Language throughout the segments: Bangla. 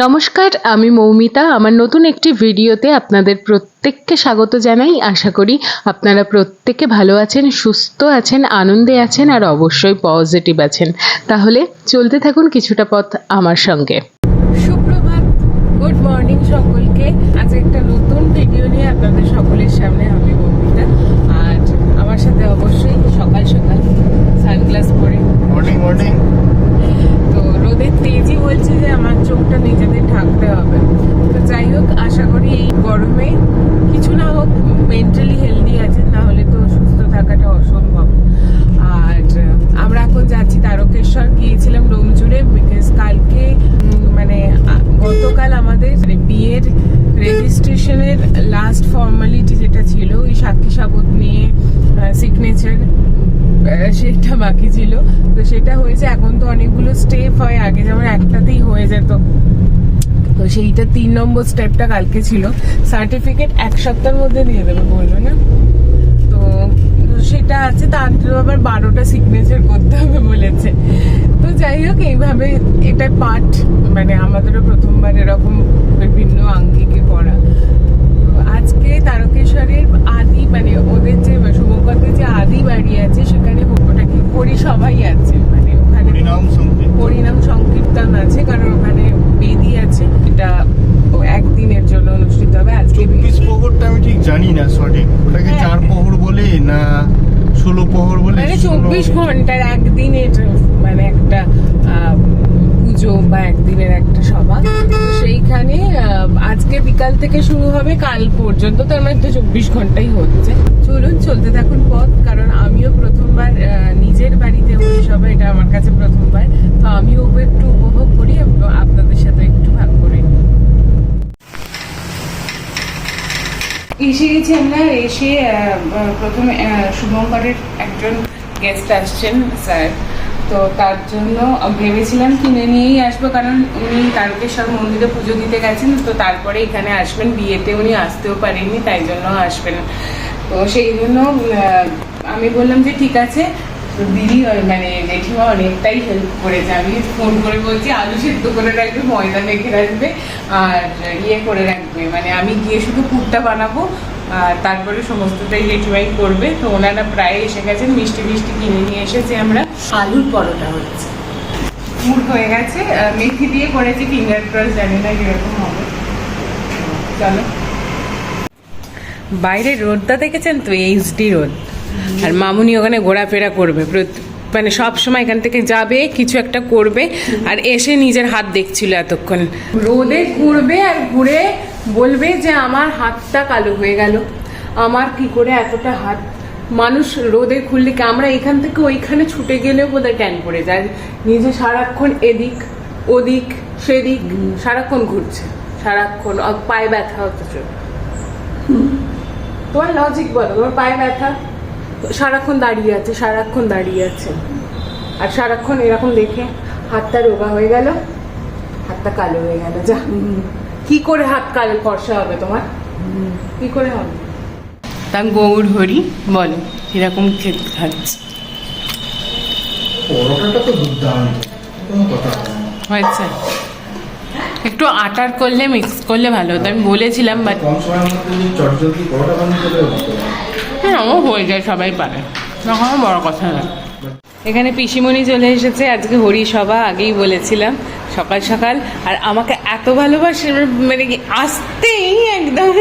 নমস্কার, আমি মৌমিতা। আমার নতুন একটি ভিডিওতে আপনাদের প্রত্যেককে স্বাগত জানাই। আশা করি আপনারা প্রত্যেকে ভালো আছেন, সুস্থ আছেন, আনন্দে আছেন আর অবশ্যই পজিটিভ আছেন। তাহলে চলতে থাকুন কিছুটা পথ আমার সঙ্গে। সুপ্রভাত। গুড মর্নিং সকলকে। আজ একটা নতুন ভিডিও নিয়ে আপনাদের সকলের সামনে আমি মৌমিতা। আর আমার সাথে অবশ্যই সকাল সকাল সানগ্লাস পরে মর্নিং মর্নিং তো রোদের তেজই বলছে যে আমার চোখটা নিজেদের ঢাকতে হবে তো যাই হোক আশা করি এই গরমে কিছু না হোক মেন্টালি হেলদি আছেন না হলে তো সুস্থ থাকাটা অসম্ভব আর আহ, আমরা এখন যাচ্ছি তারকেশ্বর গিয়েছিলাম ডোমজুড়ে বিকজ কালকে উম, মানে আ- গতকাল আমাদের মানে বিয়ের রেজিস্ট্রেশনের লাস্ট ফর্মালিটি যেটা ছিল, ওই সাক্ষী সাবত নিয়ে সিগনেচার সেটা বাকি ছিল। তো সেটা হয়েছে, এখন তো অনেকগুলো স্টেপ হয় আগে, যেমন একটাতেই হয়ে যেত। তো সেইটা তিন নম্বর স্টেপটা কালকে ছিল। সার্টিফিকেট এক সপ্তাহের মধ্যে দিয়ে দেবে বলবে না? তো সেটা আছে, তার আবার বারোটা সিগনেচার করতে হবে বলেছে। এইভাবে এটা পার্ট মানে আমাদেরও প্রথমবার এরকম বিভিন্ন আঙ্গিকে করা। আজকে তারকেশ্বরের আদি মানে ওদের যে শুভঙ্করদের যে আদি বাড়ি আছে সেখানে ওটা কি? করি সবাই আছে মানে ওখানে পরিণাম সংকীর্তন। আছে কারণ ওখানে বেদি আছে। এটা একদিনের জন্য অনুষ্ঠিত হবে। আজকে চব্বিশ প্রহরটা আমি ঠিক জানি না সঠিক ওটাকে হ্যাঁ। চার প্রহর বলে না ষোলো প্রহর বলে মানে চব্বিশ ঘণ্টার একদিনের মানে একটা পুজো বা একদিনের একটা সভা। তো সেইখানে আজকে বিকাল থেকে শুরু হবে কাল পর্যন্ত তার মানে তো চব্বিশ ঘন্টাই হচ্ছে। চলুন চলতে থাকুন পথ কারণ আমিও প্রথমবার নিজের বাড়িতে সবাই এটা আমার কাছে প্রথমবার। তো আমিও একটু উপভোগ করি এবং আপনাদের সাথে একটু ভাগ করে নিই। এসে গেছি আমরা, এসে প্রথমে শুভঙ্করের একজন গেস্ট আসছেন স্যার তো তার জন্য ভেবেছিলাম কিনে নিয়েই আসব, কারণ উনি তারকেশ্বর মন্দিরে পুজো দিতে গেছেন, তো তারপরে এখানে আসবেন। বিয়েতে উনি আসতেও পারেননি, তাই জন্য আসবেন। তো সেই জন্য আমি বললাম যে ঠিক আছে দিদি মানে জেঠিমা অনেকটাই হেল্প করেছে। আমি ফোন করে বলছি, আলু সেদ্ধ করে রাখবে, ময়দা মেখে রাখবে, আর ইয়ে করে রাখবে। মানে আমি গিয়ে শুধু পুরটা বানাবো আর তারপরে সমস্তটাই জেঠিমাই করবে। তো ওনারা প্রায় এসে গেছেন মিষ্টি মিষ্টি কিনে নিয়ে এসেছি আমরা। আলুর পরোটা হচ্ছে মুড হয়ে গেছে মেথি দিয়ে করেছি ফিঙ্গার ক্রস জানি না কীরকম হবে। চলো। বাইরের রোদটা দেখেছেন তো এইচডি রোদ। আর মামুনি ওখানে ঘোরাফেরা করবে মানে সব সময় এখান থেকে যাবে, কিছু একটা করবে, আর এসে নিজের হাত দেখছিল এতক্ষণ। রোদে ঘুরবে আর ঘুরে বলবে যে আমার হাতটা কালো হয়ে গেল। আমার কি করে এতটা হাত? মানুষ রোদে খুললে কি আমরা এখান থেকে ওইখানে ছুটে গেলেও বোধহয় ট্যান পড়ে যায়। নিজে সারাক্ষণ এদিক, ওদিক, সেদিক, সারাক্ষণ ঘুরছে। সারাক্ষণ পায়ে ব্যথা অথচ। তোমার লজিক বলো, তোমার পায়ে ব্যথা? সারাক্ষণ দাঁড়িয়ে আছে সারাক্ষণ দাঁড়িয়ে আছে। আর সারাক্ষণ এরকম দেখে হাতটা রোগা হয়ে গেল হাতটা কালো হয়ে গেল যা। কি করে হাত কালো ফর্সা হবে তোমার? কি করে হবে? তা গৌর হরি বলো এরকম খেতে খাচ্ছে। হয়েছে। একটু আটার করলে মিক্স করলে ভালো হতো আমি বলেছিলাম বাট হ্যাঁ হয়ে যায়, সবাই পারে। তখন বড় কথা না। এখানে পিসিমণি চলে এসেছে, আজকে হরি সভা আগেই বলেছিলাম, সকাল সকাল। আর আমাকে এত ভালোবাসে মানে কি আসতেই একদম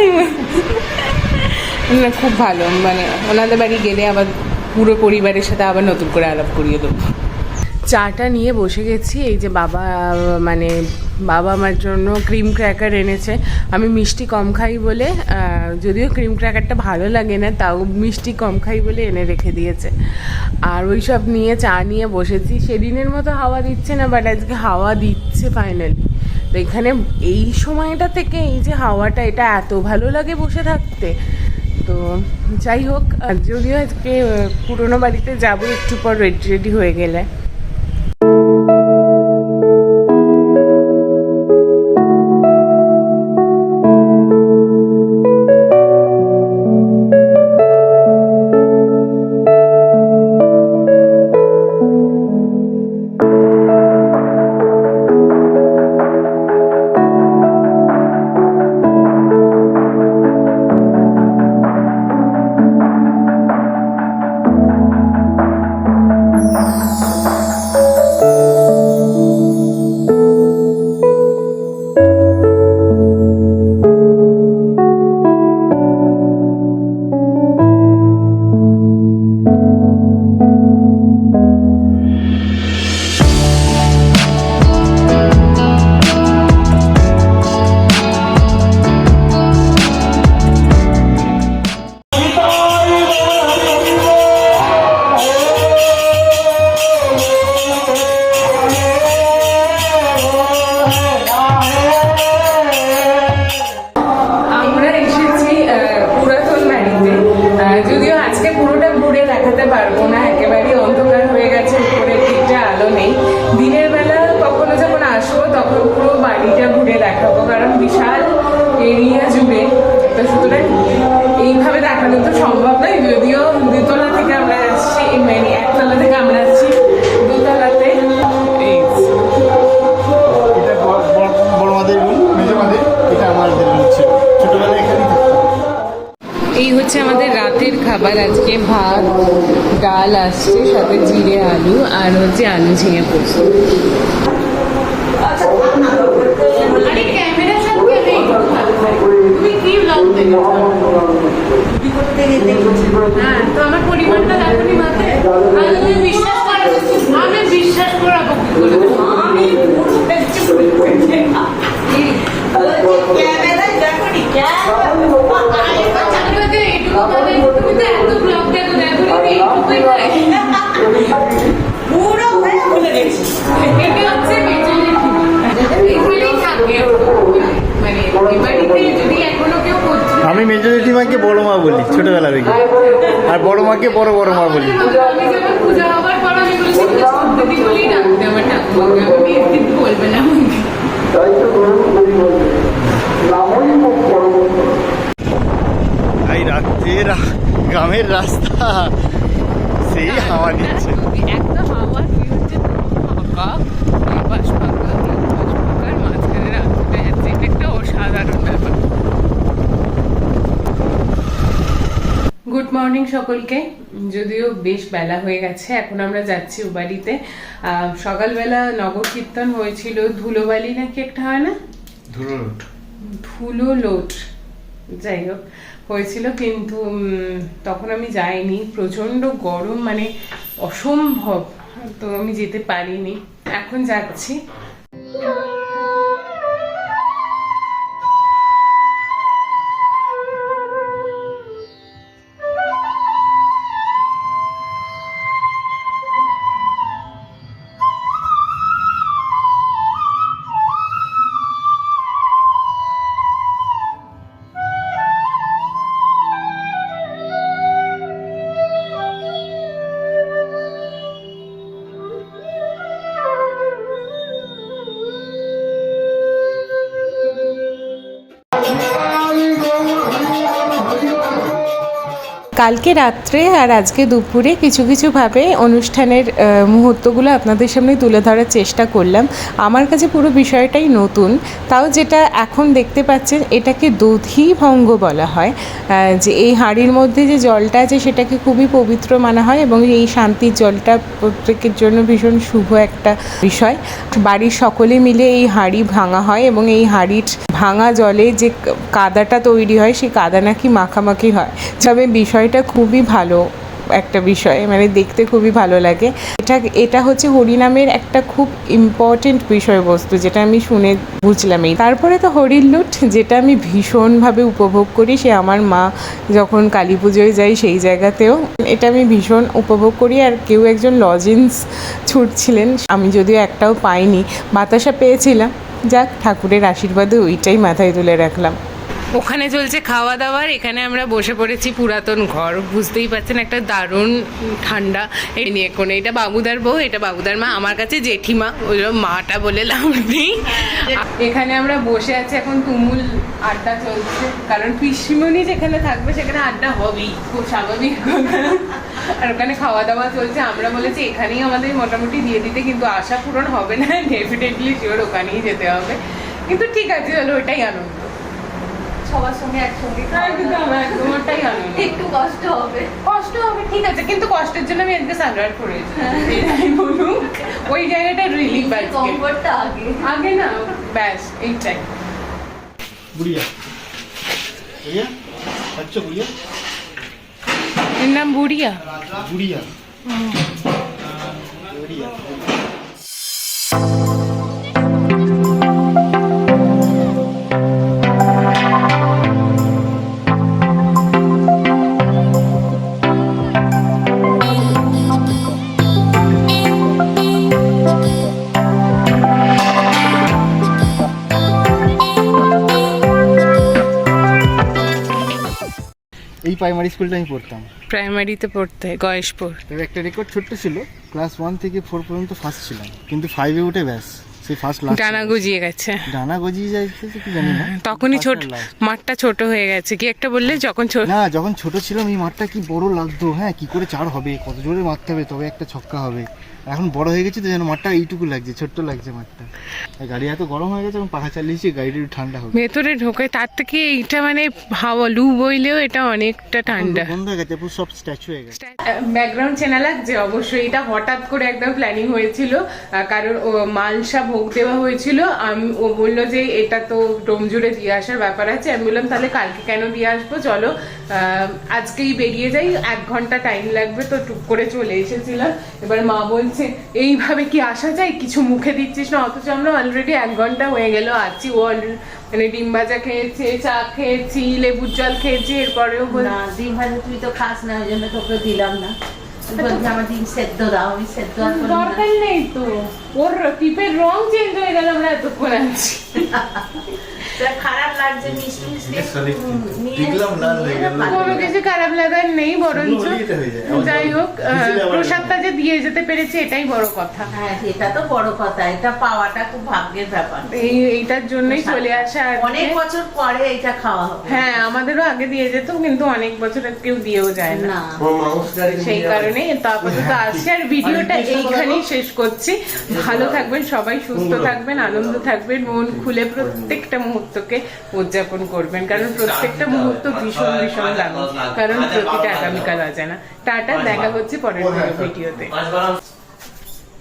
না, খুব ভালো মানে ওনাদের বাড়ি গেলে আবার পুরো পরিবারের সাথে আবার নতুন করে আলাপ করিয়ে দেবো। চাটা নিয়ে বসে গেছি। এই যে বাবা মানে বাবা আমার জন্য ক্রিম ক্র্যাকার এনেছে। আমি মিষ্টি কম খাই বলে যদিও ক্রিম ক্র্যাকারটা ভালো লাগে না, তাও মিষ্টি কম খাই বলে এনে রেখে দিয়েছে। আর ওই সব নিয়ে চা নিয়ে বসেছি। সেদিনের মতো হাওয়া দিচ্ছে না বাট আজকে হাওয়া দিচ্ছে ফাইনালি তো এখানে এই সময়টা থেকে এই যে হাওয়াটা, এটা এত ভালো লাগে বসে থাকতে। তো যাই হোক যদিও আজকে পুরোনো বাড়িতে যাব, একটু পর রেডি রেডি হয়ে গেলে। বিশাল এরিয়া জুড়ে। তো সুতরাং এইভাবে দেখানো তো সম্ভব নয় যদিও দুতলা থেকে আমরা আসছি মানে একতলা থেকে আমরা আসছি দুতলাতে। এই হচ্ছে আমাদের রাতের খাবার আজকে ভাত ডাল আসছে সাথে জিরে আলু আর হচ্ছে আলু ঝিঙে পোস্ত আরে ক্যামেরা সামনে নেই তুমি কি ব্লগ দেখো হ্যাঁ তো আমার পরিমাণটা দেখনি মাথায় আর বিশ্বাস আমি বিশ্বাস করাবো আমি ক্যামেরায় দেখনি চাকরি বাকরি এইটুকু মানে আমি মেজো জেঠিমাকে বড় মা বলি, ছোটবেলা থেকে। আর বড় মাকে বড় বড় মা বলি। এই রাত্রের গ্রামের রাস্তা, সেই হাওয়া দিচ্ছে। একটা হাওয়া কি হচ্ছে ফাঁকা এই পাশ ফাঁকা এই পাশ ফাঁকার মাঝখানে রাস্তাটা যাচ্ছে এটা একটা ব্যাপার গুড মর্নিং সকলকে। যদিও বেশ বেলা হয়ে গেছে এখন আমরা যাচ্ছি ও বাড়িতে সকালবেলা নগর কীর্তন হয়েছিল। ধুলোবালি নাকি একটা হয় না? ধুলো লোট যাই হোক হয়েছিল কিন্তু উম, তখন আমি যাইনি। প্রচণ্ড গরম মানে অসম্ভব। তো আমি যেতে পারিনি। এখন যাচ্ছি। কালকে রাত্রে আর আজকে দুপুরে কিছু কিছুভাবে অনুষ্ঠানের মুহূর্তগুলো আপনাদের সামনে তুলে ধরার চেষ্টা করলাম। আমার কাছে পুরো বিষয়টাই নতুন। তাও যেটা এখন দেখতে পাচ্ছেন, এটাকে দধি ভঙ্গ বলা হয়। যে এই হাঁড়ির মধ্যে যে জলটা আছে, সেটাকে খুবই পবিত্র মানা হয় এবং এই শান্তির জলটা প্রত্যেকের জন্য ভীষণ শুভ একটা বিষয়। বাড়ির সকলে মিলে এই হাঁড়ি ভাঙা হয় এবং এই হাঁড়ির ভাঙা জলে যে কাদাটা তৈরি হয়, সেই কাদা নাকি মাখামাখি হয়। তবে বিষয়টা খুবই ভালো একটা বিষয় মানে দেখতে খুবই ভালো লাগে। এটা এটা হচ্ছে হরিনামের একটা খুব ইম্পর্টেন্ট বিষয়বস্তু, যেটা আমি শুনে বুঝলাম এই। তারপরে তো হরির লুট, যেটা আমি ভীষণভাবে উপভোগ করি, সে আমার মা যখন কালী পুজোয় যাই সেই জায়গাতেও। এটা আমি ভীষণ উপভোগ করি, আর কেউ একজন লজেন্স ছুটছিলেন, আমি যদিও একটাও পাইনি, বাতাসা পেয়েছিলাম। যাক, ঠাকুরের আশীর্বাদে ওইটাই মাথায় তুলে রাখলাম। ওখানে চলছে খাওয়া দাওয়ার এখানে আমরা বসে পড়েছি পুরাতন ঘর। বুঝতেই পারছেন, একটা দারুণ ঠান্ডা। এই নিয়ে কোনো এটা বাবুদার বউ, এটা বাবুদার মা, আমার কাছে জেঠিমা, ওই মাটা বলে লাভ নেই। এখানে আমরা বসে আছি, এখন তুমুল আড্ডা চলছে। কারণ পিসিমণি যেখানে থাকবে, সেখানে আড্ডা হবেই। খুব স্বাভাবিক আর ওখানে খাওয়া দাওয়া চলছে, আমরা বলেছি এখানেই আমাদের মোটামুটি দিয়ে দিতে, কিন্তু আশা পূরণ হবে না। ডেফিনেটলি শিওর ওখানেই যেতে হবে। কিন্তু ঠিক আছে, চলো, ওইটাই আনন্দ। সবার সঙ্গে একসঙ্গে একদম একদম ওটাই আনন্দ একটু কষ্ট হবে। কষ্ট হবে ঠিক আছে কিন্তু কষ্টের জন্য আমি আজকে সানরাইড করেছি এটাই বলুন ওই জায়গাটা রিলিফ আজকে কমফোর্টটা আগে। আগে না ব্যাস এইটাই। বুড়িয়া। বুড়িয়া? আচ্ছা বুড়িয়া? এর নাম বুড়িয়া। বুড়িয়া। বুড়িয়া প্রাইমারি স্কুলটা আমি পড়তাম। প্রাইমারিতে পড়তে গয়েশপুর। তবে একটা রেকর্ড ছোট্ট ছিল ক্লাস ওয়ান থেকে ফোর পর্যন্ত ফার্স্ট ছিলাম। কিন্তু ফাইভে উঠে ব্যাস। সেই ফার্স্ট লাস্ট ডানা গজিয়ে গেছে। ডানা গজিয়ে যাইতে কি জানি না। তখনই ছোট মাঠটা ছোট হয়ে গেছে। কি একটা বললে? যখন ছোট না যখন ছোট ছিলাম এই মাঠটা কি বড় লাগতো? হ্যাঁ কি করে চার হবে? কত জোরে মারতে হবে? তবে একটা ছক্কা হবে। এখন বড় হয়ে গেছে তো যেন মাঠটা এইটুকু লাগছে ছোট্ট লাগছে মাঠটা। গাড়ি এত গরম হয়ে গেছে এখন পাখা চালিয়েছি গাড়িটা একটু ঠান্ডা হবে। ভেতরে ঢোকে তার থেকে এইটা মানে হাওয়া লু বইলেও এটা অনেকটা ঠান্ডা। বন্ধ হয়ে গেছে পুরো সব স্ট্যাচু হয়ে গেছে। ব্যাকগ্রাউন্ড চেনা লাগছে? অবশ্যই এটা হঠাৎ করে একদম প্ল্যানিং হয়েছিল। কারণ মালসা ভোগ দেওয়া হয়েছিল। আমি ও বলল যে, এটা তো ডোমজুড়ে দিয়ে আসার ব্যাপার আছে। আমি বললাম, তাহলে কালকে কেন দিয়ে আসব? চলো আজকেই বেরিয়ে যাই। এক ঘণ্টা টাইম লাগবে তো টুক করে চলে এসেছিলাম। এবার মা বলছে, এইভাবে কি আসা যায়? কিছু মুখে দিচ্ছিস না, অথচ আমরা অলরেডি এক ঘণ্টা হয়ে গেল, আছি ও মানে ডিম ভাজা খেয়েছে, চা খেয়েছি, লেবুর জল খেয়েছি, এরপরেও না, ডিম ভাজা তুই তো খাস না, ওই জন্য তোকে দিলাম না। দরকার নেই তো ওর টিপের রং চেঞ্জ হয়ে গেল আমরা এতক্ষণ আছি খারাপ লাগছে মিষ্টি হয়ে কোনো কিছু খারাপ লাগার নেই বরঞ্চ হয়ে যাই হোক প্রসাদটা যে দিয়ে যেতে পেরেছে এটাই বড় কথা। হ্যাঁ এটা তো বড় কথা এটা পাওয়াটা খুব ভাগ্যের ব্যাপার। এই এইটার জন্যই চলে আসা আর অনেক বছর পরে এটা খাওয়া হবে। হ্যাঁ আমাদেরও আগে দিয়ে যেত কিন্তু অনেক বছর আর কেউ দিয়েও যায় না। সেই কারণে তো আপাতত আসছে আর ভিডিওটা এইখানেই শেষ করছি। ভালো থাকবেন সবাই সুস্থ থাকবেন আনন্দ থাকবেন মন খুলে প্রত্যেকটা মুহূর্তকে উদযাপন করবেন। কারণ প্রত্যেকটা মুহূর্ত ভীষণ ভীষণ দামি কারণ প্রতিটা আগামীকাল অজানা। টাটা দেখা হচ্ছে পরের ভিডিওতে।